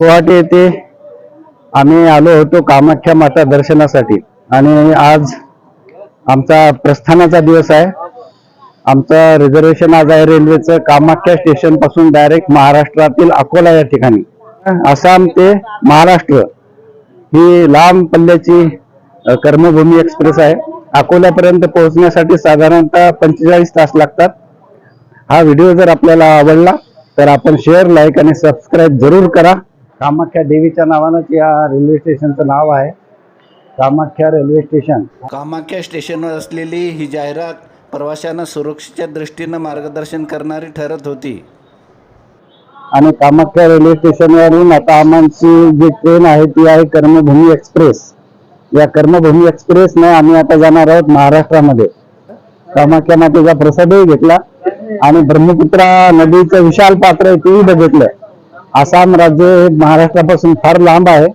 गुवाहाटी येथे आम्ही आलो होतो कामाख्या माता दर्शनासाठी. आणि आज आमचा प्रस्थानाचा दिवस आहे. आमचं रिझर्वेशन आज आहे रेल्वेचं कामाख्या स्टेशनपासून डायरेक्ट महाराष्ट्रातील अकोला या ठिकाणी. आसाम ते महाराष्ट्र ही लांब पल्ल्याची कर्मभूमी एक्सप्रेस आहे. अकोल्यापर्यंत पोहोचण्यासाठी साधारणतः पंचेचाळीस तास लागतात. हा व्हिडिओ जर आपल्याला आवडला तर आपण शेअर लाईक आणि सबस्क्राईब जरूर करा. कामाख्या देवीच्या नावानंच या रेल्वे स्टेशनचं नाव आहे. Kamakhya railway station. कामाख्या स्टेशनवर असलेली ही जाहिरात प्रवाशांना सुरक्षेच्या दृष्टीनं मार्गदर्शन करणारी ठरत होती. आणि कामाख्या रेल्वे स्टेशनवरून आता आमची जी ट्रेन आहे ती आहे कर्मभूमी एक्सप्रेस. या कर्मभूमी एक्सप्रेसने आम्ही आता जाणार आहोत महाराष्ट्रामध्ये. कामाख्या मातेचा प्रसादही घेतला आणि ब्रह्मपुत्रा नदीचं विशाल पात्र आहे तेही बघितलं आसाम राज्य हे महाराष्ट्रापासून फार लांब आहे.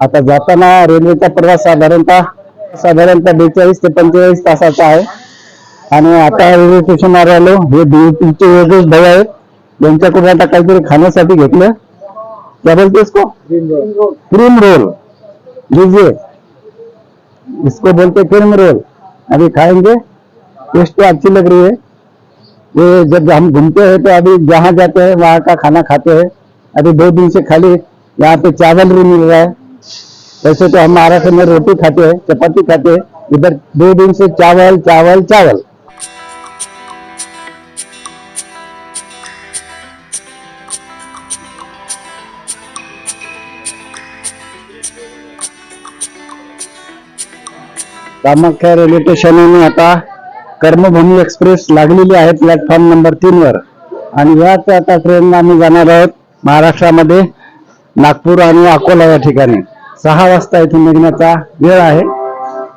आता जाताना रेल्वेचा प्रवास साधारणतः साधारणतः बेचाळीस ते पंचेचाळीस तासाचा आहे. आणि आता रेल्वे स्टेशनवर आलो हे ड्युटीचे वेगळेच भाऊ आहेत. यांच्याकडून आता काहीतरी खाण्यासाठी घेतलं. क्या बोलते इसको क्रीम रोल. लीजिए. इसको बोलते क्रीम रोल. अभी खाएंगे? टेस्ट तो अच्छी लग रही है. ये जब हम घूमते हैं तो अभी जहाँ जाते हैं, वहाँ का खाना खाते हैं। अभी दो दिन से खाली यहाँ पे चावल भी मिल रहा है। वैसे तो हम महाराष्ट्र में रोटी खाते हैं, चपाती खाते हैं। इधर दो दिन से चावल चावल चावल। कामाख्या रेल्वे स्टेशनने आता। कर्मभूमी एक्सप्रेस लागलेली आहे प्लॅटफॉर्म नंबर तीन वर. आणि याच आता ट्रेन आम्ही जाणार आहोत महाराष्ट्रामध्ये नागपूर आणि अकोला या ठिकाणी. सहा वाजता इथून निघण्याचा वेळ आहे.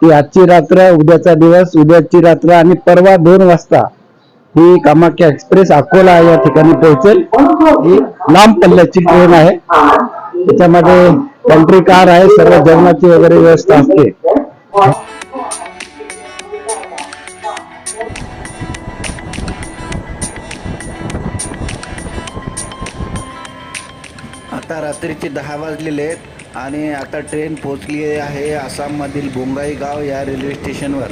ती आजची रात्र उद्याचा दिवस उद्याची रात्र आणि परवा दोन वाजता ही कामाख्या एक्सप्रेस अकोला या ठिकाणी पोहोचेल. ही लांब पल्ल्याची ट्रेन आहे. त्याच्यामध्ये कंट्री कार आहे. सर्व जेवणाची वगैरे व्यवस्था असते. आता रात्रीचे दहा वाजलेले आहेत आणि आता ट्रेन पोहोचली आहे आसाममधील बोंगाईगाव या रेल्वे स्टेशनवर.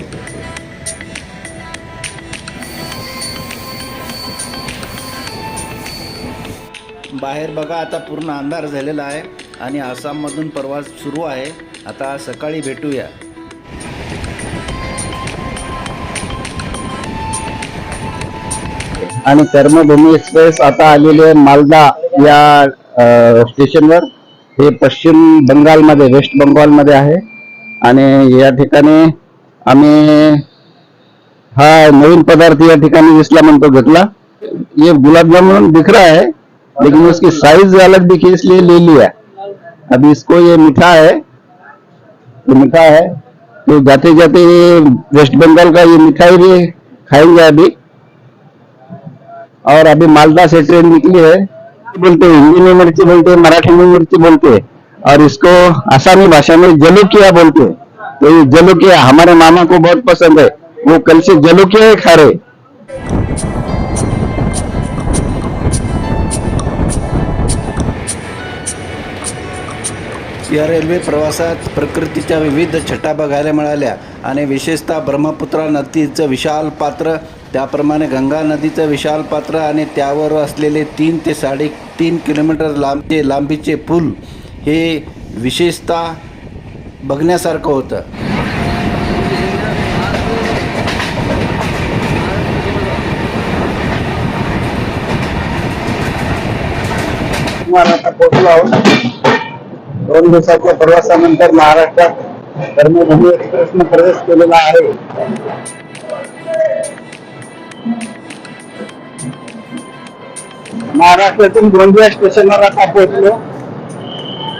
बाहेर बघा आता पूर्ण अंधार झालेला आहे आणि आसाममधून प्रवास सुरू आहे. आता सकाळी भेटूया. आणि कर्मभूमी एक्सप्रेस आता आलेली आहे मालदा या स्टेशनवर हे पश्चिम बंगालमध्ये वेस्ट बंगालमध्ये आहे. आणि या ठिकाणी आम्ही हा नवीन पदार्थ या ठिकाणी दिसला म्हणतो घेतला. ये गुलाबजामुन दिख रहा है लेकिन उसकी साइज अलग दिखी इसलिए ले लिया. अभी इसको ये मीठा है ये मीठा है. तो जाते जाते वेस्ट बंगाल का ये मिठाई भी खाएंगे अभी. और अभी मालदा से ट्रेन निकली है. बोलते हिंदी में मिर्ची बोलते मराठी में मिर्ची बोलते और इसको आसामी भाषा में जलुकिया बोलते तो ये जलुकिया हमारे मामा को बहुत पसंद है। वो कल से जलुकिया ही खा रहे या रेल्वे प्रवासात प्रकृतीच्या विविध छटा बघायला मिळाल्या आणि विशेषतः ब्रह्मपुत्रा नदीचं विशाल पात्र त्याप्रमाणे गंगा नदीचं विशाल पात्र आणि त्यावर असलेले तीन ते साडे तीन किलोमीटर लांबचे लांबीचे पूल हे विशेषतः बघण्यासारखं होतं. आता पोहोचलो आहोत. दोन दिवसाच्या प्रवासानंतर महाराष्ट्रात कर्मभूमी एक्सप्रेसने प्रवेश केलेला आहे. महाराष्ट्रातून गोंदिया स्टेशनवर आता पोहोचलो.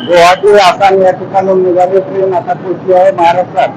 गुवाहाटी आसाम या ठिकाणून निघाली. ट्रेन आता पोहोचली आहे महाराष्ट्रात.